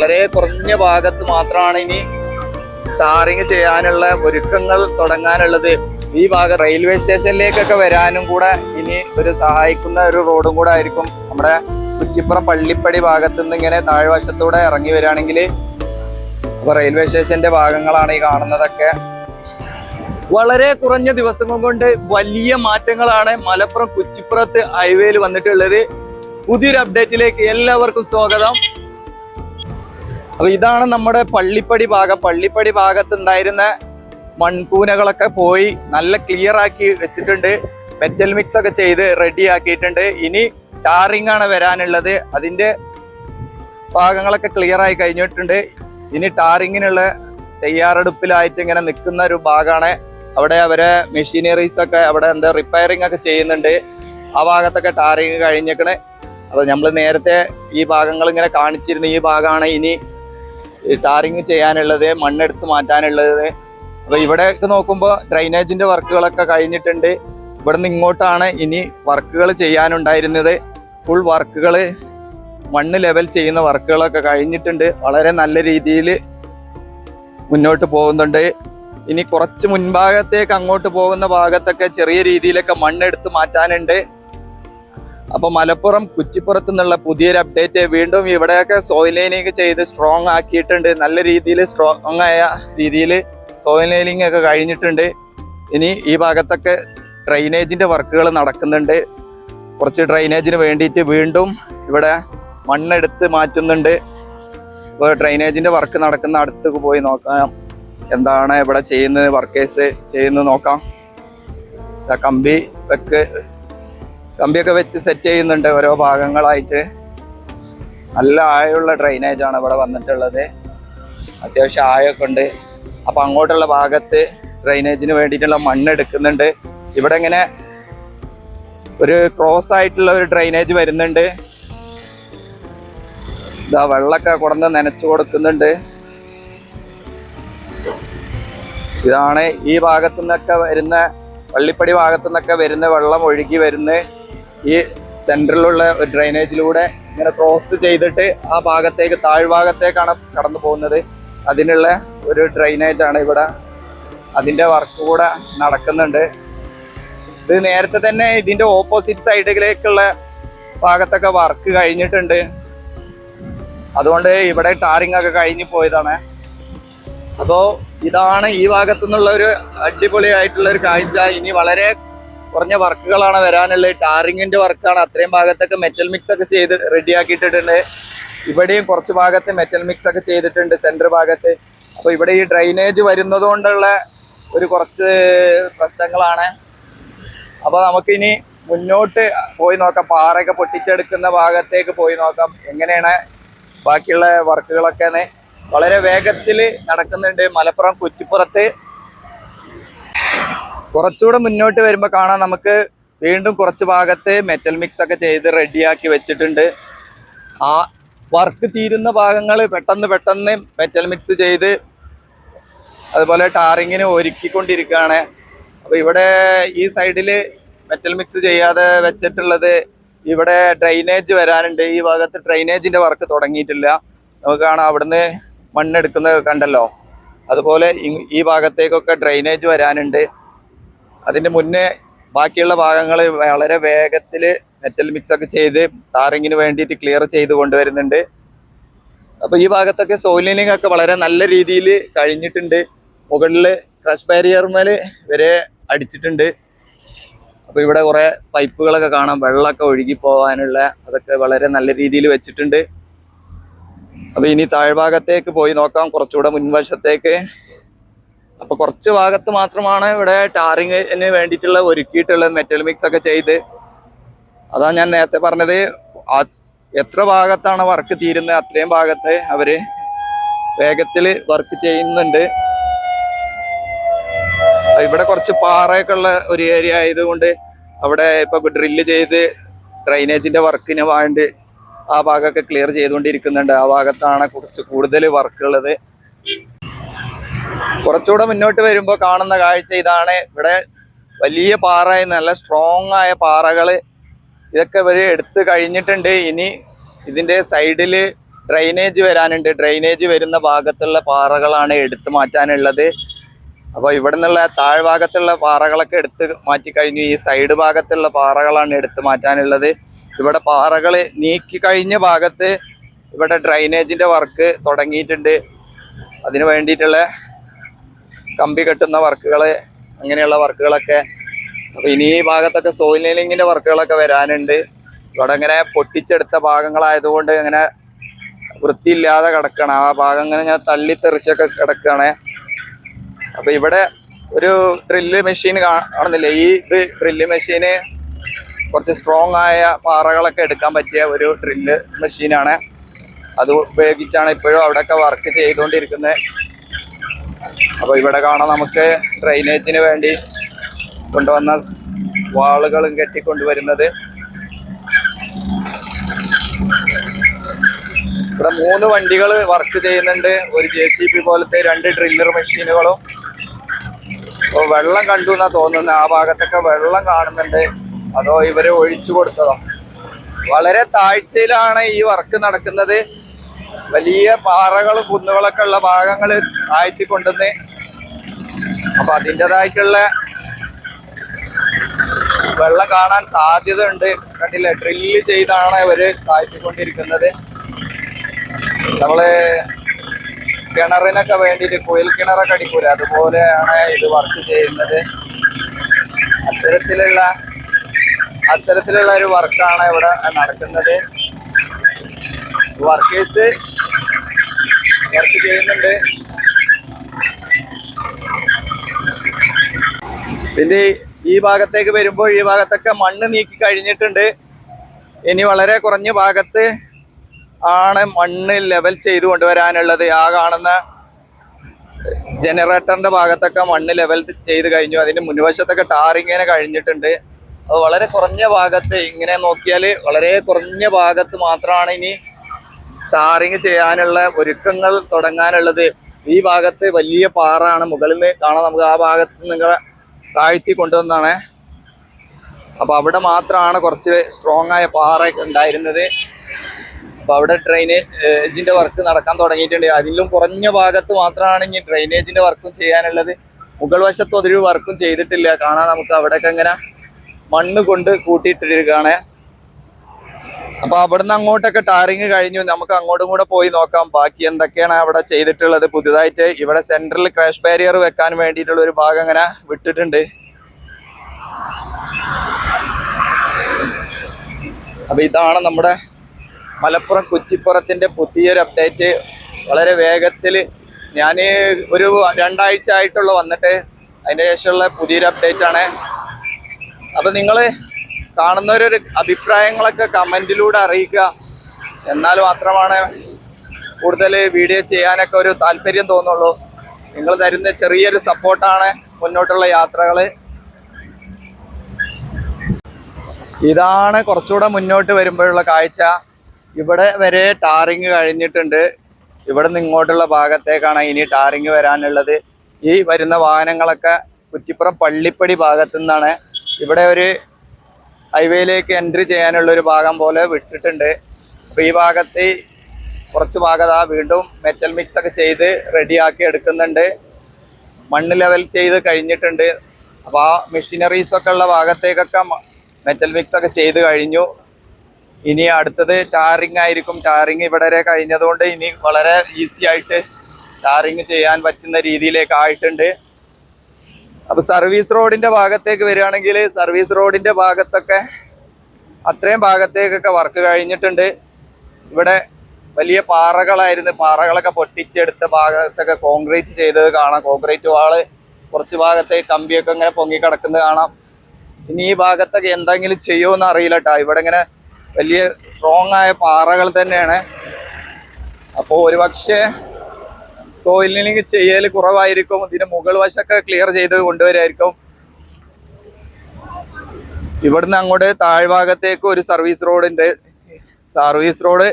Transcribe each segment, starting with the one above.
വളരെ കുറഞ്ഞ ഭാഗത്ത് മാത്രമാണ് ഇനി ടാറിങ് ചെയ്യാനുള്ള ഒരുക്കങ്ങൾ തുടങ്ങാനുള്ളത്. ഈ ഭാഗം റെയിൽവേ സ്റ്റേഷനിലേക്കൊക്കെ വരാനും കൂടെ ഇനി ഒരു സഹായിക്കുന്ന ഒരു റോഡും കൂടെ ആയിരിക്കും. നമ്മുടെ കുറ്റിപ്പുറം പള്ളിപ്പടി ഭാഗത്ത് നിന്ന് ഇങ്ങനെ താഴ്വശത്തൂടെ ഇറങ്ങി വരികയാണെങ്കിൽ അപ്പൊ റെയിൽവേ സ്റ്റേഷന്റെ ഭാഗങ്ങളാണ് ഈ കാണുന്നതൊക്കെ. വളരെ കുറഞ്ഞ ദിവസങ്ങൾ കൊണ്ട് വലിയ മാറ്റങ്ങളാണ് മലപ്പുറം കുറ്റിപ്പുറത്ത് ഹൈവേയിൽ വന്നിട്ടുള്ളത്. പുതിയൊരു അപ്ഡേറ്റിലേക്ക് എല്ലാവർക്കും സ്വാഗതം. അപ്പൊ ഇതാണ് നമ്മുടെ പള്ളിപ്പടി ഭാഗം. പള്ളിപ്പടി ഭാഗത്ത് ഉണ്ടായിരുന്ന മൺകൂനകളൊക്കെ പോയി നല്ല ക്ലിയർ ആക്കി വെച്ചിട്ടുണ്ട്. മെറ്റൽ മിക്സ് ഒക്കെ ചെയ്ത് റെഡി ആക്കിയിട്ടുണ്ട്. ഇനി ടാറിംഗ് ആണ് വരാനുള്ളത്. അതിന്റെ ഭാഗങ്ങളൊക്കെ ക്ലിയർ ആയി കഴിഞ്ഞിട്ടുണ്ട്. ഇനി ടാറിങ്ങിനുള്ള തയ്യാറെടുപ്പിലായിട്ട് ഇങ്ങനെ നിൽക്കുന്ന ഒരു ഭാഗമാണ് അവിടെ അവരെ മെഷീനറീസ് ഒക്കെ അവിടെ എന്താ റിപ്പയറിംഗ് ഒക്കെ ചെയ്യുന്നുണ്ട്. ആ ഭാഗത്തൊക്കെ ടാറിങ് കഴിഞ്ഞേക്കണേ അപ്പൊ നമ്മൾ നേരത്തെ ഈ ഭാഗങ്ങൾ ഇങ്ങനെ കാണിച്ചിരുന്ന ഈ ഭാഗമാണ് ഇനി ടാറിങ് ചെയ്യാനുള്ളത് മണ്ണെടുത്ത് മാറ്റാനുള്ളത്. അപ്പൊ ഇവിടെ നോക്കുമ്പോൾ ഡ്രൈനേജിന്റെ വർക്കുകളൊക്കെ കഴിഞ്ഞിട്ടുണ്ട്. ഇവിടെ നിന്ന് ഇങ്ങോട്ടാണ് ഇനി വർക്കുകൾ ചെയ്യാനുണ്ടായിരുന്നത്. ഫുൾ വർക്കുകൾ മണ്ണ് ലെവൽ ചെയ്യുന്ന വർക്കുകളൊക്കെ കഴിഞ്ഞിട്ടുണ്ട്. വളരെ നല്ല രീതിയിൽ മുന്നോട്ട് പോകുന്നുണ്ട്. ഇനി കുറച്ച് മുൻഭാഗത്തേക്ക് അങ്ങോട്ട് പോകുന്ന ഭാഗത്തൊക്കെ ചെറിയ രീതിയിലൊക്കെ മണ്ണെടുത്ത് മാറ്റാനുണ്ട്. അപ്പൊ മലപ്പുറം കുറ്റിപ്പുറത്ത് നിന്നുള്ള പുതിയൊരു അപ്ഡേറ്റ് വീണ്ടും ഇവിടെയൊക്കെ സോയിൽ ലൈനിങ് ചെയ്ത് സ്ട്രോങ് ആക്കിയിട്ടുണ്ട്. നല്ല രീതിയിൽ സ്ട്രോങ് ആയ രീതിയിൽ സോയിൽ ലൈനിങ് ഒക്കെ കഴിഞ്ഞിട്ടുണ്ട്. ഇനി ഈ ഭാഗത്തൊക്കെ ഡ്രൈനേജിന്റെ വർക്കുകൾ നടക്കുന്നുണ്ട്. കുറച്ച് ഡ്രൈനേജിന് വേണ്ടിയിട്ട് വീണ്ടും ഇവിടെ മണ്ണെടുത്ത് മാറ്റുന്നുണ്ട്. ഇപ്പോൾ ഡ്രൈനേജിന്റെ വർക്ക് നടക്കുന്ന അടുത്തേക്ക് പോയി നോക്കാം. എന്താണ് ഇവിടെ ചെയ്യുന്നത് വർക്കേഴ്സ് ചെയ്യുന്നത് നോക്കാം. കമ്പി ഒക്കെ കമ്പിയൊക്കെ വെച്ച് സെറ്റ് ചെയ്യുന്നുണ്ട് ഓരോ ഭാഗങ്ങളായിട്ട്. നല്ല ആഴമുള്ള ആണ് ഇവിടെ വന്നിട്ടുള്ളത്. അത്യാവശ്യം ആഴമൊക്കെ ഉണ്ട്. അപ്പം അങ്ങോട്ടുള്ള ഭാഗത്ത് ഡ്രൈനേജിന് വേണ്ടിയിട്ടുള്ള മണ്ണ് എടുക്കുന്നുണ്ട്. ഇവിടെ ഇങ്ങനെ ഒരു ക്രോസ് ആയിട്ടുള്ള ഒരു ഡ്രൈനേജ് വരുന്നുണ്ട്. ഇതാ വെള്ളമൊക്കെ കൊടുന്ന് നനച്ചു കൊടുക്കുന്നുണ്ട്. ഇതാണ് ഈ ഭാഗത്തു നിന്നൊക്കെ വരുന്ന പള്ളിപ്പടി ഭാഗത്തു നിന്നൊക്കെ വരുന്ന വെള്ളം ഒഴുകി വരുന്ന ഈ സെൻട്രലിലുള്ള ഒരു ഡ്രൈനേജിലൂടെ ഇങ്ങനെ ക്രോസ് ചെയ്തിട്ട് ആ ഭാഗത്തേക്ക് താഴ്ഭാഗത്തേക്കാണ് കടന്നു പോകുന്നത്. അതിനുള്ള ഒരു ഡ്രൈനേജ് ആണ് ഇവിടെ അതിന്റെ വർക്ക് കൂടെ നടക്കുന്നുണ്ട്. ഇത് നേരത്തെ തന്നെ ഇതിന്റെ ഓപ്പോസിറ്റ് സൈഡിലേക്കുള്ള ഭാഗത്തൊക്കെ വർക്ക് കഴിഞ്ഞിട്ടുണ്ട്. അതുകൊണ്ട് ഇവിടെ ടാറിംഗ് ഒക്കെ കഴിഞ്ഞു പോയതാണ്. അപ്പോൾ ഇതാണ് ഈ ഭാഗത്തു നിന്നുള്ള ഒരു അടിപൊളിയായിട്ടുള്ള ഒരു കാഴ്ച. ഇനി വളരെ കുറഞ്ഞ വർക്കുകളാണ് വരാനുള്ളത്. ടാറിങ്ങിന്റെ വർക്കാണ്. അത്രയും ഭാഗത്തൊക്കെ മെറ്റൽ മിക്സ് ഒക്കെ ചെയ്ത് റെഡിയാക്കിയിട്ടിട്ടുണ്ട്. ഇവിടെയും കുറച്ച് ഭാഗത്ത് മെറ്റൽ മിക്സ് ഒക്കെ ചെയ്തിട്ടുണ്ട് സെന്റർ ഭാഗത്ത്. അപ്പോൾ ഇവിടെ ഈ ഡ്രൈനേജ് വരുന്നതുകൊണ്ടുള്ള ഒരു കുറച്ച് പ്രശ്നങ്ങളാണ്. അപ്പൊ നമുക്കിനി മുന്നോട്ട് പോയി നോക്കാം. പാറയൊക്കെ പൊട്ടിച്ചെടുക്കുന്ന ഭാഗത്തേക്ക് പോയി നോക്കാം. എങ്ങനെയാണ് ബാക്കിയുള്ള വർക്കുകളൊക്കെ വളരെ വേഗത്തിൽ നടക്കുന്നുണ്ട്. മലപ്പുറം കുറ്റിപ്പുറത്ത് കുറച്ചുകൂടെ മുന്നോട്ട് വരുമ്പോൾ കാണാം. നമുക്ക് വീണ്ടും കുറച്ച് ഭാഗത്ത് മെറ്റൽ മിക്സ് ഒക്കെ ചെയ്ത് റെഡിയാക്കി വെച്ചിട്ടുണ്ട്. ആ വർക്ക് തീരുന്ന ഭാഗങ്ങൾ പെട്ടെന്ന് പെട്ടെന്ന് മെറ്റൽ മിക്സ് ചെയ്ത് അതുപോലെ ടാറിങ്ങിന് ഒരുക്കിക്കൊണ്ടിരിക്കുകയാണ്. അപ്പോൾ ഇവിടെ ഈ സൈഡിൽ മെറ്റൽ മിക്സ് ചെയ്യാതെ വെച്ചിട്ടുള്ളത് ഇവിടെ ഡ്രൈനേജ് വരാനുണ്ട്. ഈ ഭാഗത്ത് ഡ്രൈനേജിന്റെ വർക്ക് തുടങ്ങിയിട്ടില്ല. നമുക്ക് കാണാം അവിടുന്ന് മണ്ണെടുക്കുന്നത് കണ്ടല്ലോ. അതുപോലെ ഈ ഭാഗത്തേക്കൊക്കെ ഡ്രൈനേജ് വരാനുണ്ട്. അതിന്റെ മുന്നേ ബാക്കിയുള്ള ഭാഗങ്ങൾ വളരെ വേഗത്തിൽ മെറ്റൽ മിക്സ് ഒക്കെ ചെയ്ത് ടാറിങ്ങിന് വേണ്ടിയിട്ട് ക്ലിയർ ചെയ്ത് കൊണ്ടുവരുന്നുണ്ട്. അപ്പൊ ഈ ഭാഗത്തൊക്കെ സോയിലിനിങ് ഒക്കെ വളരെ നല്ല രീതിയിൽ കഴിഞ്ഞിട്ടുണ്ട്. മുകളിൽ ക്രഷ് ബാരിയർമേൽ വരെ അടിച്ചിട്ടുണ്ട്. അപ്പോൾ ഇവിടെ കുറേ പൈപ്പുകളൊക്കെ കാണാം. വെള്ളമൊക്കെ ഒഴുകി പോകാനുള്ള അതൊക്കെ വളരെ നല്ല രീതിയിൽ വെച്ചിട്ടുണ്ട്. അപ്പോൾ ഇനി താഴ്ഭാഗത്തേക്ക് പോയി നോക്കാം. കുറച്ചുകൂടെ മുൻവശത്തേക്ക്. അപ്പൊ കുറച്ച് ഭാഗത്ത് മാത്രമാണ് ഇവിടെ ടാറിങ്ങിന് വേണ്ടിയിട്ടുള്ള ഒരുക്കിയിട്ടുള്ള മെറ്റൽ മിക്സ് ഒക്കെ ചെയ്ത്. അതാ ഞാൻ നേരത്തെ പറഞ്ഞത് എത്ര ഭാഗത്താണ് വർക്ക് തീരുന്നത് അത്രയും ഭാഗത്ത് അവർ വേഗത്തിൽ വർക്ക് ചെയ്യുന്നുണ്ട്. ഇവിടെ കുറച്ച് പാറയൊക്കെ ഉള്ള ഒരു ഏരിയ ആയതുകൊണ്ട് അവിടെ ഇപ്പൊ ഡ്രില്ല് ചെയ്ത് ഡ്രൈനേജിന്റെ വർക്കിന് വേണ്ടി ആ ഭാഗമൊക്കെ ക്ലിയർ ചെയ്തുകൊണ്ടിരിക്കുന്നുണ്ട്. ആ ഭാഗത്താണ് കുറച്ച് കൂടുതൽ വർക്ക് ഉള്ളത്. കുറച്ചുകൂടെ മുന്നോട്ട് വരുമ്പോൾ കാണുന്ന കാഴ്ച ഇതാണ്. ഇവിടെ വലിയ പാറ നല്ല സ്ട്രോങ് ആയ പാറകൾ. ഇതൊക്കെ ഇവർ എടുത്ത് കഴിഞ്ഞിട്ടുണ്ട്. ഇനി ഇതിന്റെ സൈഡിൽ ഡ്രൈനേജ് വരാനുണ്ട്. ഡ്രൈനേജ് വരുന്ന ഭാഗത്തുള്ള പാറകളാണ് എടുത്ത് മാറ്റാനുള്ളത്. അപ്പോൾ ഇവിടെ നിന്നുള്ള താഴ്ഭാഗത്തുള്ള പാറകളൊക്കെ എടുത്ത് മാറ്റി കഴിഞ്ഞു. ഈ സൈഡ് ഭാഗത്തുള്ള പാറകളാണ് എടുത്ത് മാറ്റാനുള്ളത്. ഇവിടെ പാറകൾ നീക്കി കഴിഞ്ഞ ഭാഗത്ത് ഇവിടെ ഡ്രൈനേജിന്റെ വർക്ക് തുടങ്ങിയിട്ടുണ്ട്. അതിന് വേണ്ടിയിട്ടുള്ള കമ്പി കെട്ടുന്ന വർക്കുകൾ അങ്ങനെയുള്ള വർക്കുകളൊക്കെ. അപ്പൊ ഇനി ഈ ഭാഗത്തൊക്കെ സോയിൽ വർക്കുകളൊക്കെ വരാനുണ്ട്. ഇവിടെ ഇങ്ങനെ പൊട്ടിച്ചെടുത്ത ഭാഗങ്ങളായതുകൊണ്ട് ഇങ്ങനെ വൃത്തിയില്ലാതെ കിടക്കണം. ആ ഭാഗം ഇങ്ങനെ ഞാൻ തള്ളി തെറിച്ചൊക്കെ കിടക്കുകയാണ് അപ്പൊ ഇവിടെ ഒരു ഡ്രില്ല് മെഷീൻ കാണുന്നില്ലേ ഈ ഡ്രില്ല് മെഷീന് കുറച്ച് സ്ട്രോങ് ആയ പാറകളൊക്കെ എടുക്കാൻ പറ്റിയ ഒരു ഡ്രില്ല് മെഷീനാണ് അത് ഉപയോഗിച്ചാണ് ഇപ്പോഴും അവിടെയൊക്കെ വർക്ക് ചെയ്തുകൊണ്ടിരിക്കുന്നത്. അപ്പോൾ ഇവിടെ കാണാം നമുക്ക് ഡ്രൈനേജിന് വേണ്ടി കൊണ്ടുവന്ന വാളുകളും കെട്ടിക്കൊണ്ടുവരുന്നത്. ഇവിടെ മൂന്ന് വണ്ടികൾ വർക്ക് ചെയ്യുന്നുണ്ട്. ഒരു ജെ സി ബി പോലത്തെ രണ്ട് ഡ്രില്ലർ മെഷീനുകളും അപ്പോൾ വെള്ളം കണ്ടു എന്നാ തോന്നുന്നത്. ആ ഭാഗത്തൊക്കെ വെള്ളം കാണുന്നുണ്ട്. അതോ ഇവരെ ഒഴിച്ചു കൊടുത്തതോ? വളരെ താഴ്ചയിലാണ് ഈ വർക്ക് നടക്കുന്നത്. വലിയ പാറകളും കുന്നുകളൊക്കെ ഉള്ള ഭാഗങ്ങൾ താഴ്ത്തി കൊണ്ടുവന്ന് അപ്പൊ അതിന്റെതായിട്ടുള്ള വെള്ളം കാണാൻ സാധ്യത ഉണ്ട് കണ്ടില്ലേ? ഡ്രില്ല് ചെയ്താണ് ഇവർ താഴ്ത്തിക്കൊണ്ടിരിക്കുന്നത് നമ്മൾ കിണറിനൊക്കെ വേണ്ടിയിട്ട് കുയിൽ കിണറൊക്കെ അടിക്കൂല? അതുപോലെയാണ് ഇത് വർക്ക് ചെയ്യുന്നത്. അത്തരത്തിലുള്ള അത്തരത്തിലുള്ള ഒരു വർക്കാണ് ഇവിടെ നടക്കുന്നത്. വർക്കേഴ്സ് വർക്ക് ചെയ്യുന്നുണ്ട്. പിന്നെ ഈ ഭാഗത്തേക്ക് വരുമ്പോൾ ഈ ഭാഗത്തൊക്കെ മണ്ണ് നീക്കി കഴിഞ്ഞിട്ടുണ്ട്. ഇനി വളരെ കുറഞ്ഞ ഭാഗത്ത് ആണ് മണ്ണ് ലെവൽ ചെയ്തു കൊണ്ടുവരാനുള്ളത്. ആ കാണുന്ന ജനറേറ്ററിന്റെ ഭാഗത്തൊക്കെ മണ്ണ് ലെവൽ ചെയ്ത് കഴിഞ്ഞു. അതിന്റെ മുൻവശത്തൊക്കെ ടാറിങ്ങനെ കഴിഞ്ഞിട്ടുണ്ട്. അത് വളരെ കുറഞ്ഞ ഭാഗത്ത് ഇങ്ങനെ നോക്കിയാൽ വളരെ കുറഞ്ഞ ഭാഗത്ത് മാത്രമാണ് ഇനി ടാറിങ് ചെയ്യാനുള്ള ഒരുക്കങ്ങൾ തുടങ്ങാനുള്ളത്. ഈ ഭാഗത്ത് വലിയ പാറാണ് മുകളിൽ നിന്ന് കാണാം നമുക്ക്. ആ ഭാഗത്ത് നിങ്ങൾ താഴ്ത്തി കൊണ്ടുവന്നാണ്. അപ്പോൾ അവിടെ മാത്രമാണ് കുറച്ച് സ്ട്രോങ് ആയ പാറയൊക്കെ ഉണ്ടായിരുന്നത്. അപ്പോൾ അവിടെ ഡ്രെയിനേജിന്റെ വർക്ക് നടക്കാൻ തുടങ്ങിയിട്ടുണ്ട്. അതിലും കുറഞ്ഞ ഭാഗത്ത് മാത്രമാണ് ഇനി ഡ്രെയിനേജിന്റെ വർക്കും ചെയ്യാനുള്ളത്. മുകൾ വശത്ത് ഒരു വർക്കും ചെയ്തിട്ടില്ല. കാണാൻ നമുക്ക് അവിടെയൊക്കെ ഇങ്ങനെ മണ്ണ് കൊണ്ട് കൂട്ടിയിട്ടിരിക്കുകയാണ്. അപ്പൊ അവിടുന്ന് അങ്ങോട്ടൊക്കെ ടാറിങ് കഴിഞ്ഞു. നമുക്ക് അങ്ങോട്ടും കൂടെ പോയി നോക്കാം. ബാക്കി എന്തൊക്കെയാണ് അവിടെ ചെയ്തിട്ടുള്ളത്? പുതുതായിട്ട് ഇവിടെ സെന്ററിൽ ക്രാഷ് ബാരിയർ വെക്കാൻ വേണ്ടിയിട്ടുള്ള ഒരു ഭാഗം അങ്ങനെ വിട്ടിട്ടുണ്ട്. അപ്പൊ ഇതാണ് നമ്മുടെ മലപ്പുറം കുറ്റിപ്പുറത്തിന്റെ പുതിയൊരു അപ്ഡേറ്റ് വളരെ വേഗത്തിൽ ഞാൻ ഒരു രണ്ടാഴ്ച ആയിട്ടുള്ള വന്നിട്ട് അതിന്റെ ശേഷമുള്ള പുതിയൊരു അപ്ഡേറ്റ് ആണ്. അപ്പൊ നിങ്ങൾ കാണുന്നവരൊരു അഭിപ്രായങ്ങളൊക്കെ കമന്റിലൂടെ അറിയിക്കുക. എന്നാൽ മാത്രമാണ് കൂടുതൽ വീഡിയോ ചെയ്യാനൊക്കെ ഒരു താല്പര്യം തോന്നുള്ളൂ. നിങ്ങൾ തരുന്ന ചെറിയൊരു സപ്പോർട്ടാണ് മുന്നോട്ടുള്ള യാത്രകൾ. ഇതാണ് കുറച്ചുകൂടെ മുന്നോട്ട് വരുമ്പോഴുള്ള കാഴ്ച. ഇവിടെ വരെ ടാറിങ് കഴിഞ്ഞിട്ടുണ്ട്. ഇവിടെ നിന്ന് ഇങ്ങോട്ടുള്ള ഭാഗത്തേക്കാണ് ഇനി ടാറിങ് വരാനുള്ളത്. ഈ വരുന്ന വാഹനങ്ങളൊക്കെ കുറ്റിപ്പുറം പള്ളിപ്പടി ഭാഗത്തു നിന്നാണ് ഇവിടെ ഒരു ഹൈവേയിലേക്ക് എൻട്രി ചെയ്യാനുള്ള ഒരു ഭാഗം പോലെ വിട്ടിട്ടുണ്ട്. അപ്പോൾ ഈ ഭാഗത്ത് കുറച്ച് ഭാഗത്ത് ആ വീണ്ടും മെറ്റൽ മിക്സ് ഒക്കെ ചെയ്ത് റെഡിയാക്കി എടുക്കുന്നുണ്ട്. മണ്ണ് ലെവൽ ചെയ്ത് കഴിഞ്ഞിട്ടുണ്ട്. അപ്പോൾ ആ മെഷീനറീസ് ഒക്കെ ഉള്ള ഭാഗത്തേക്കൊക്കെ മെറ്റൽ മിക്സ് ഒക്കെ ചെയ്ത് കഴിഞ്ഞു. ഇനി അടുത്തത് ടാറിങ് ആയിരിക്കും. ടാറിങ് ഇവിടെ കഴിഞ്ഞതുകൊണ്ട് ഇനി വളരെ ഈസി ആയിട്ട് ടാറിങ് ചെയ്യാൻ പറ്റുന്ന രീതിയിലേക്ക് ആയിട്ടുണ്ട്. അപ്പൊ സർവീസ് റോഡിന്റെ ഭാഗത്തേക്ക് വരികയാണെങ്കിൽ സർവീസ് റോഡിന്റെ ഭാഗത്തൊക്കെ അത്രയും ഭാഗത്തേക്കൊക്കെ വർക്ക് കഴിഞ്ഞിട്ടുണ്ട്. ഇവിടെ വലിയ പാറകളായിരുന്നു. പാറകളൊക്കെ പൊട്ടിച്ചെടുത്ത ഭാഗത്തൊക്കെ കോൺക്രീറ്റ് ചെയ്തത് കാണാം. കോൺക്രീറ്റ് വാൾ കുറച്ച് ഭാഗത്തെ കമ്പിയൊക്കെ ഇങ്ങനെ പൊങ്ങി കിടക്കുന്നത് കാണാം. ഇനി ഈ ഭാഗത്തൊക്കെ എന്തെങ്കിലും ചെയ്യുമെന്ന് അറിയില്ല കേട്ടോ. ഇവിടെ ഇങ്ങനെ വലിയ സ്ട്രോങ് ആയ പാറകൾ തന്നെയാണ്. അപ്പോൾ ഒരുപക്ഷെ സോയിലിംഗ് ചെയ്യൽ കുറവായിരിക്കും. ഇതിന്റെ മുകൾ വശമൊക്കെ ക്ലിയർ ചെയ്ത് കൊണ്ടുവരായിരിക്കും. ഇവിടുന്ന് അങ്ങോട്ട് താഴ്ഭാഗത്തേക്ക് ഒരു സർവീസ് റോഡുണ്ട് സർവീസ് റോഡ്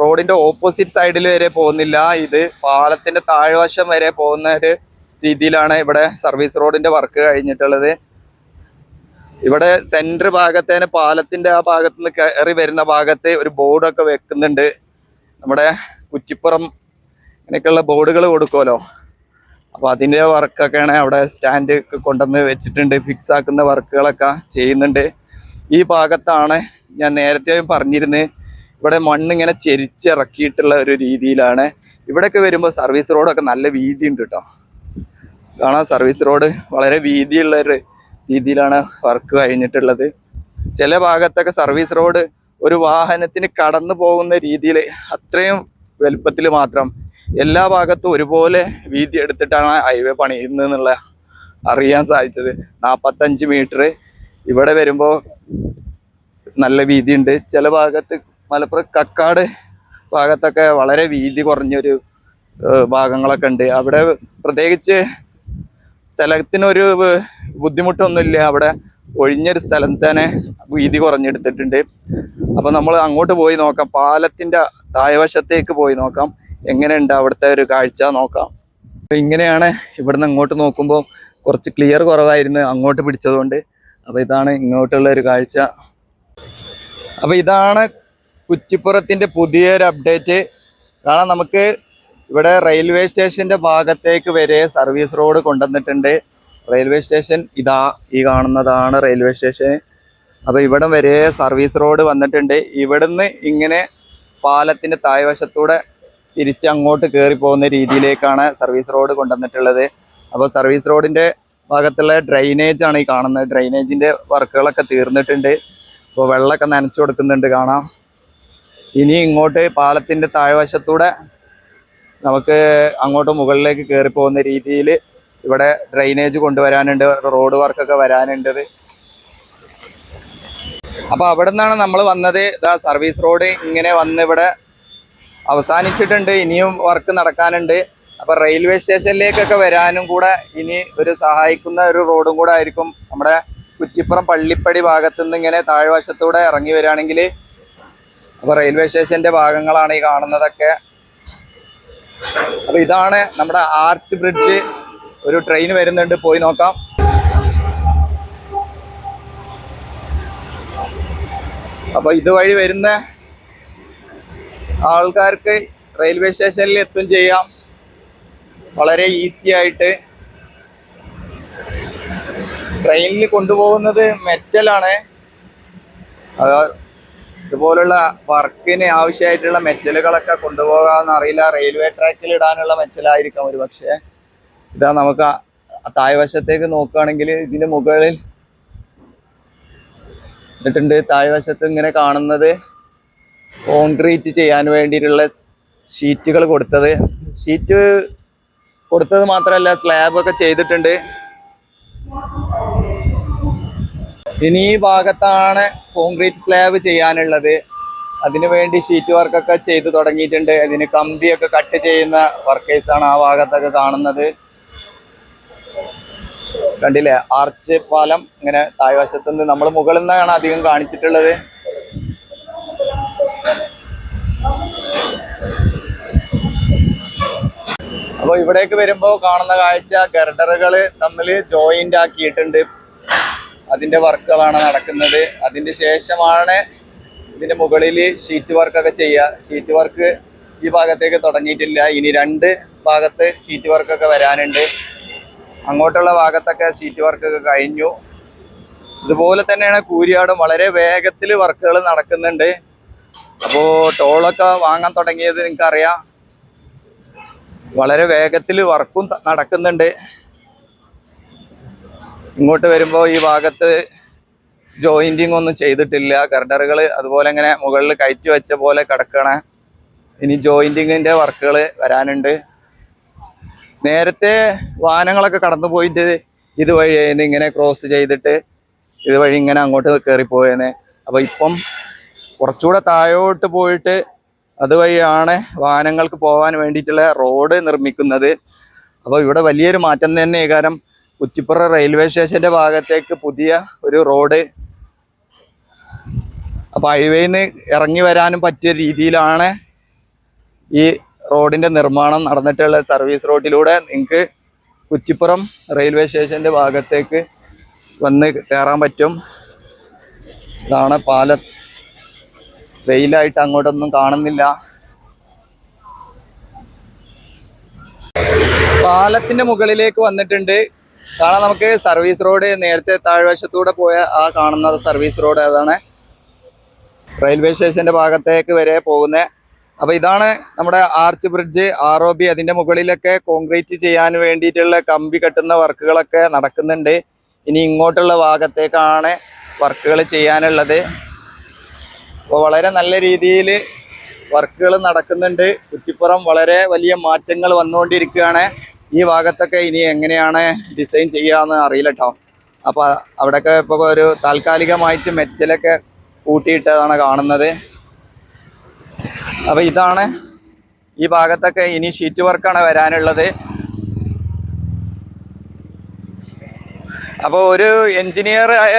റോഡിന്റെ ഓപ്പോസിറ്റ് സൈഡിൽ വരെ പോകുന്നില്ല. ഇത് പാലത്തിന്റെ താഴ്വശം വരെ പോകുന്ന ഒരു രീതിയിലാണ് ഇവിടെ സർവീസ് റോഡിന്റെ വർക്ക് കഴിഞ്ഞിട്ടുള്ളത്. ഇവിടെ സെന്റർ ഭാഗത്തേന് പാലത്തിന്റെ ആ ഭാഗത്ത് നിന്ന് കയറി വരുന്ന ഭാഗത്ത് ഒരു ബോർഡൊക്കെ വെക്കുന്നുണ്ട്. നമ്മുടെ കുറ്റിപ്പുറം ഇങ്ങനെയൊക്കെയുള്ള ബോർഡുകൾ കൊടുക്കുമല്ലോ. അപ്പോൾ അതിന്റെ വർക്കൊക്കെയാണ് അവിടെ സ്റ്റാൻഡ് കൊണ്ടുവന്ന് വെച്ചിട്ടുണ്ട്. ഫിക്സ് ആക്കുന്ന വർക്കുകളൊക്കെ ചെയ്യുന്നുണ്ട്. ഈ ഭാഗത്താണ് ഞാൻ നേരത്തെയും പറഞ്ഞിരുന്നത്. ഇവിടെ മണ്ണ് ഇങ്ങനെ ചെരിച്ചിറക്കിയിട്ടുള്ള ഒരു രീതിയിലാണ്. ഇവിടെയൊക്കെ വരുമ്പോൾ സർവീസ് റോഡൊക്കെ നല്ല വീതി ഉണ്ട് കേട്ടോ. കാണാം സർവീസ് റോഡ് വളരെ വീതിയുള്ള ഒരു രീതിയിലാണ് വർക്ക് കഴിഞ്ഞിട്ടുള്ളത്. ചില ഭാഗത്തൊക്കെ സർവീസ് റോഡ് ഒരു വാഹനത്തിന് കടന്നു പോകുന്ന രീതിയിൽ അത്രയും വലുപ്പത്തിൽ മാത്രം എല്ലാ ഭാഗത്തും ഒരുപോലെ വീതി എടുത്തിട്ടാണ് ഹൈവേ പണിയുന്നത് എന്നുള്ള അറിയാൻ സാധിച്ചത്. നാൽപ്പത്തഞ്ച് മീറ്റർ ഇവിടെ വരുമ്പോൾ നല്ല വീതിയുണ്ട്. ചില ഭാഗത്ത് മലപ്പുറം കക്കാട് ഭാഗത്തൊക്കെ വളരെ വീതി കുറഞ്ഞൊരു ഭാഗങ്ങളൊക്കെ ഉണ്ട്. അവിടെ പ്രത്യേകിച്ച് സ്ഥലത്തിനൊരു ബുദ്ധിമുട്ടൊന്നുമില്ല. അവിടെ ഒഴിഞ്ഞൊരു സ്ഥലം തന്നെ വീതി കുറഞ്ഞെടുത്തിട്ടുണ്ട്. അപ്പം നമ്മൾ അങ്ങോട്ട് പോയി നോക്കാം. പാലത്തിന്റെ താഴ്വശത്തേക്ക് പോയി നോക്കാം. എങ്ങനെയുണ്ട് അവിടുത്തെ ഒരു കാഴ്ച നോക്കാം. ഇങ്ങനെയാണ് ഇവിടുന്ന് അങ്ങോട്ട് നോക്കുമ്പോൾ കുറച്ച് ക്ലിയർ കുറവായിരുന്നു അങ്ങോട്ട് പിടിച്ചതുകൊണ്ട്. അപ്പോൾ ഇതാണ് ഇങ്ങോട്ടുള്ള ഒരു കാഴ്ച. അപ്പോൾ ഇതാണ് കുറ്റിപ്പുറത്തിന്റെ പുതിയൊരു അപ്ഡേറ്റ് കാരണം നമുക്ക് ഇവിടെ റെയിൽവേ സ്റ്റേഷന്റെ ഭാഗത്തേക്ക് വരെ സർവീസ് റോഡ് കൊണ്ടുവന്നിട്ടുണ്ട്. റെയിൽവേ സ്റ്റേഷൻ ഇതാ ഈ കാണുന്നതാണ് റെയിൽവേ സ്റ്റേഷൻ അപ്പോൾ ഇവിടം വരെ സർവീസ് റോഡ് വന്നിട്ടുണ്ട്. ഇവിടുന്ന് ഇങ്ങനെ പാലത്തിന്റെ താഴ്വശത്തൂടെ തിരിച്ച് അങ്ങോട്ട് കയറി പോകുന്ന രീതിയിലേക്കാണ് സർവീസ് റോഡ് കൊണ്ടുവന്നിട്ടുള്ളത്. അപ്പോൾ സർവീസ് റോഡിന്റെ ഭാഗത്തുള്ള ഡ്രൈനേജ് ആണ് ഈ കാണുന്നത്. ഡ്രൈനേജിന്റെ വർക്കുകളൊക്കെ തീർന്നിട്ടുണ്ട്. അപ്പോൾ വെള്ളമൊക്കെ നനച്ചു കൊടുക്കുന്നുണ്ട്. കാണാം. ഇനി ഇങ്ങോട്ട് പാലത്തിന്റെ താഴ്വശത്തൂടെ നമുക്ക് അങ്ങോട്ട് മുകളിലേക്ക് കയറി പോകുന്ന രീതിയിൽ ഇവിടെ ഡ്രൈനേജ് കൊണ്ടുവരാനുണ്ട്. റോഡ് വർക്കൊക്കെ വരാനുണ്ട്. അപ്പോൾ അവിടെ നിന്നാണ് നമ്മൾ വന്നത്. ഇതാ സർവീസ് റോഡ് ഇങ്ങനെ വന്ന് ഇവിടെ അവസാനിച്ചിട്ടുണ്ട് ഇനിയും വർക്ക് നടക്കാനുണ്ട്. അപ്പോൾ റെയിൽവേ സ്റ്റേഷനിലേക്കൊക്കെ വരാനും കൂടെ ഇനി ഒരു സഹായിക്കുന്ന ഒരു റോഡും കൂടെ ആയിരിക്കും. നമ്മുടെ കുറ്റിപ്പുറം പള്ളിപ്പടി ഭാഗത്തു നിന്ന് ഇങ്ങനെ താഴ്വശത്തൂടെ ഇറങ്ങി വരികയാണെങ്കിൽ അപ്പോൾ റെയിൽവേ സ്റ്റേഷന്റെ ഭാഗങ്ങളാണ് ഈ കാണുന്നതൊക്കെ. അപ്പോൾ ഇതാണ് നമ്മുടെ ആർച്ച് ബ്രിഡ്ജ് ഒരു ട്രെയിൻ വരുന്നുണ്ട് പോയി നോക്കാം. അപ്പോൾ ഇതുവഴി വരുന്ന ആൾക്കാർക്ക് റെയിൽവേ സ്റ്റേഷനിൽ എത്തും ചെയ്യാം. വളരെ ഈസി ആയിട്ട്. ട്രെയിനിൽ കൊണ്ടുപോകുന്നത് മെറ്റലാണ്. ഇതുപോലുള്ള വർക്കിന് ആവശ്യമായിട്ടുള്ള മെറ്റലുകളൊക്കെ കൊണ്ടുപോകാമെന്ന് അറിയില്ല. റെയിൽവേ ട്രാക്കിൽ ഇടാനുള്ള മെറ്റലായിരിക്കാം ഒരു പക്ഷേ. ഇതാ നമുക്ക് താഴ്വശത്തേക്ക് നോക്കുകയാണെങ്കിൽ ഇതിന് മുകളിൽ എന്നിട്ടുണ്ട്. താഴ്വശത്ത് ഇങ്ങനെ കാണുന്നത് കോൺക്രീറ്റ് ചെയ്യാൻ വേണ്ടിയിട്ടുള്ള ഷീറ്റുകൾ കൊടുത്തത്. ഷീറ്റ് കൊടുത്തത് മാത്രമല്ല സ്ലാബൊക്കെ ചെയ്തിട്ടുണ്ട്. ഇനി ഈ ഭാഗത്താണ് കോൺക്രീറ്റ് സ്ലാബ് ചെയ്യാനുള്ളത്. അതിനു വേണ്ടി ഷീറ്റ് വർക്കൊക്കെ ചെയ്തു തുടങ്ങിയിട്ടുണ്ട്. അതിന് കമ്പിയൊക്കെ കട്ട് ചെയ്യുന്ന വർക്കേഴ്സാണ് ആ ഭാഗത്തൊക്കെ കാണുന്നത്. കണ്ടില്ലേ? ആർച്ച് പാലം ഇങ്ങനെ താഴ്വശത്ത് നിന്ന് നമ്മൾ മുകളിൽ നിന്നാണ് അധികം കാണിച്ചിട്ടുള്ളത്. അപ്പോൾ ഇവിടേക്ക് വരുമ്പോൾ കാണുന്ന കാഴ്ച ഗർഡറുകൾ തമ്മിൽ ജോയിന്റ് ആക്കിയിട്ടുണ്ട്. അതിന്റെ വർക്കുകളാണ് നടക്കുന്നത്. അതിന്റെ ശേഷമാണ് ഇതിന്റെ മുകളിൽ ഷീറ്റ് വർക്കൊക്കെ ചെയ്യുക. ഷീറ്റ് വർക്ക് ഈ ഭാഗത്തേക്ക് തുടങ്ങിയിട്ടില്ല. ഇനി രണ്ട് ഭാഗത്ത് ഷീറ്റ് വർക്കൊക്കെ വരാനുണ്ട്. അങ്ങോട്ടുള്ള ഭാഗത്തൊക്കെ ഷീറ്റ് വർക്കൊക്കെ കഴിഞ്ഞു. ഇതുപോലെ തന്നെയാണ് കൂരിയാടും. വളരെ വേഗത്തിൽ വർക്കുകൾ നടക്കുന്നുണ്ട്. അപ്പോൾ ടോളൊക്കെ വാങ്ങാൻ തുടങ്ങിയത് നിങ്ങൾക്കറിയാം. വളരെ വേഗത്തിൽ വർക്കും നടക്കുന്നുണ്ട്. ഇങ്ങോട്ട് വരുമ്പോൾ ഈ ഭാഗത്ത് ജോയിന്റിങ് ഒന്നും ചെയ്തിട്ടില്ല. ഗർഡറുകൾ അതുപോലെ ഇങ്ങനെ മുകളിൽ കയറ്റി വെച്ച പോലെ കിടക്കണ. ഇനി ജോയിന്റിങ്ങിന്റെ വർക്കുകൾ വരാനുണ്ട്. നേരത്തെ വാഹനങ്ങളൊക്കെ കടന്നു പോയിട്ട് ഇതുവഴി ഇങ്ങനെ ക്രോസ് ചെയ്തിട്ട് ഇതുവഴി ഇങ്ങനെ അങ്ങോട്ട് കയറിപ്പോയെന്ന് അപ്പോൾ അപ്പൊ ഇപ്പം കുറച്ചുകൂടെ താഴോട്ട് പോയിട്ട് അതുവഴിയാണ് വാഹനങ്ങൾക്ക് പോകാൻ വേണ്ടിയിട്ടുള്ള റോഡ് നിർമ്മിക്കുന്നത്. അപ്പോൾ ഇവിടെ വലിയൊരു മാറ്റം തന്നെ കാരണം കുറ്റിപ്പുറ റെയിൽവേ സ്റ്റേഷന്റെ ഭാഗത്തേക്ക് പുതിയ ഒരു റോഡ് അപ്പോൾ ഹൈവേയിൽ നിന്ന് ഇറങ്ങി വരാനും പറ്റിയ രീതിയിലാണ് ഈ റോഡിന്റെ നിർമ്മാണം നടന്നിട്ടുള്ള സർവീസ് റോഡിലൂടെ നിങ്ങൾക്ക് കുറ്റിപ്പുറം റെയിൽവേ സ്റ്റേഷന്റെ ഭാഗത്തേക്ക് വന്ന് കയറാൻ പറ്റും. ഇതാണ് പാലം വെയിലായിട്ട് അങ്ങോട്ടൊന്നും കാണുന്നില്ല. പാലത്തിന്റെ മുകളിലേക്ക് വന്നിട്ടുണ്ട്. കാരണം നമുക്ക് സർവീസ് റോഡ് നേരത്തെ താഴ്വശത്തൂടെ പോയ ആ കാണുന്ന സർവീസ് റോഡ് അതാണ് റെയിൽവേ സ്റ്റേഷന്റെ ഭാഗത്തേക്ക് വരെ പോകുന്നത് അപ്പൊ ഇതാണ് നമ്മുടെ arch bridge. R O B അതിന്റെ മുകളിലൊക്കെ കോൺക്രീറ്റ് ചെയ്യാൻ വേണ്ടിയിട്ടുള്ള കമ്പി കെട്ടുന്ന വർക്കുകളൊക്കെ നടക്കുന്നുണ്ട്. ഇനി ഇങ്ങോട്ടുള്ള ഭാഗത്തേക്കാണ് വർക്കുകൾ ചെയ്യാനുള്ളത്. അപ്പോൾ വളരെ നല്ല രീതിയിൽ വർക്കുകൾ നടക്കുന്നുണ്ട്. കുറ്റിപ്പുറം വളരെ വലിയ മാറ്റങ്ങൾ വന്നുകൊണ്ടിരിക്കുകയാണ്. ഈ ഭാഗത്തൊക്കെ ഇനി എങ്ങനെയാണ് ഡിസൈൻ ചെയ്യാന്ന് അറിയില്ല കേട്ടോ അപ്പോൾ അവിടെയൊക്കെ ഇപ്പോൾ ഒരു താൽക്കാലികമായിട്ട് മെറ്റലൊക്കെ കൂട്ടിയിട്ടതാണ് കാണുന്നത്. അപ്പോൾ ഇതാണ് ഈ ഭാഗത്തൊക്കെ ഇനി ഷീറ്റ് വർക്കാണ് വരാനുള്ളത്. അപ്പോൾ ഒരു എൻജിനീയർ ആയ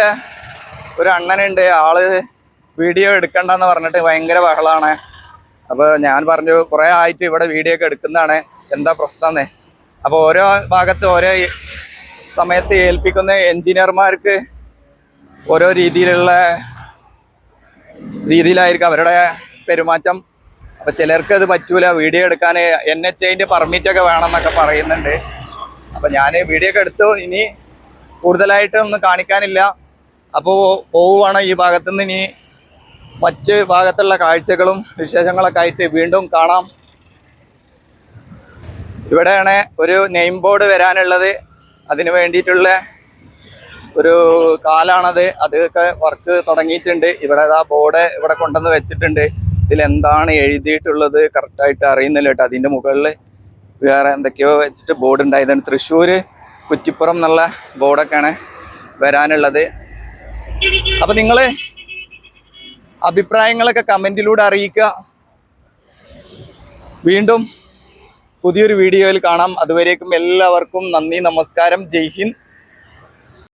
ഒരു അണ്ണനുണ്ട്. ആൾ വീഡിയോ എടുക്കണ്ടെന്ന് പറഞ്ഞിട്ട് ഭയങ്കര ബഹളമാണ് അപ്പോൾ ഞാൻ പറഞ്ഞു കുറേ ആയിട്ട് ഇവിടെ വീഡിയോ ഒക്കെ എടുക്കുന്നതാണ്. എന്താ പ്രശ്നമെന്ന് അപ്പോൾ ഓരോ ഭാഗത്ത് ഓരോ സമയത്ത് ഏൽപ്പിക്കുന്ന എൻജിനീയർമാർക്ക് ഓരോ രീതിയിലുള്ള രീതിയിലായിരിക്കും അവരുടെ പെരുമാറ്റം. അപ്പോൾ ചിലർക്ക് അത് പറ്റൂല. വീഡിയോ എടുക്കാൻ എൻ എച്ച് ഐന്റെ പെർമിറ്റൊക്കെ വേണമെന്നൊക്കെ പറയുന്നുണ്ട്. അപ്പോൾ ഞാൻ വീഡിയോ ഒക്കെ എടുത്തു. ഇനി കൂടുതലായിട്ടൊന്നും കാണിക്കാനില്ല. അപ്പോൾ പോവുകയാണ് ഈ ഭാഗത്തുനിന്ന് ഇനി മറ്റ് ഭാഗത്തുള്ള കാഴ്ചകളും വിശേഷങ്ങളൊക്കെ ആയിട്ട് വീണ്ടും കാണാം. ഇവിടെയാണ് ഒരു നെയിം ബോർഡ് വരാനുള്ളത്. അതിന് വേണ്ടിയിട്ടുള്ള ഒരു കാലാണത്. അതൊക്കെ വർക്ക് തുടങ്ങിയിട്ടുണ്ട്. ഇവിടെ ആ ബോർഡ് ഇവിടെ കൊണ്ടുവന്ന് വെച്ചിട്ടുണ്ട്. ഇതിലെന്താണ് എഴുതിയിട്ടുള്ളത് കറക്റ്റായിട്ട് അറിയുന്നില്ല കേട്ടോ. അതിന്റെ മുകളിൽ വേറെ എന്തൊക്കെയോ വെച്ചിട്ട് ബോർഡ് ഉണ്ടായതാണ്. തൃശ്ശൂർ കുറ്റിപ്പുറം എന്നുള്ള ബോർഡൊക്കെയാണ് വരാനുള്ളത്. അപ്പം നിങ്ങൾ അഭിപ്രായങ്ങളൊക്കെ കമന്റിലൂടെ അറിയിക്കുക. വീണ്ടും പുതിയൊരു വീഡിയോയിൽ കാണാം. അതുവരേക്കും എല്ലാവർക്കും നന്ദി നമസ്കാരം. ജയ് ഹിന്ദ്.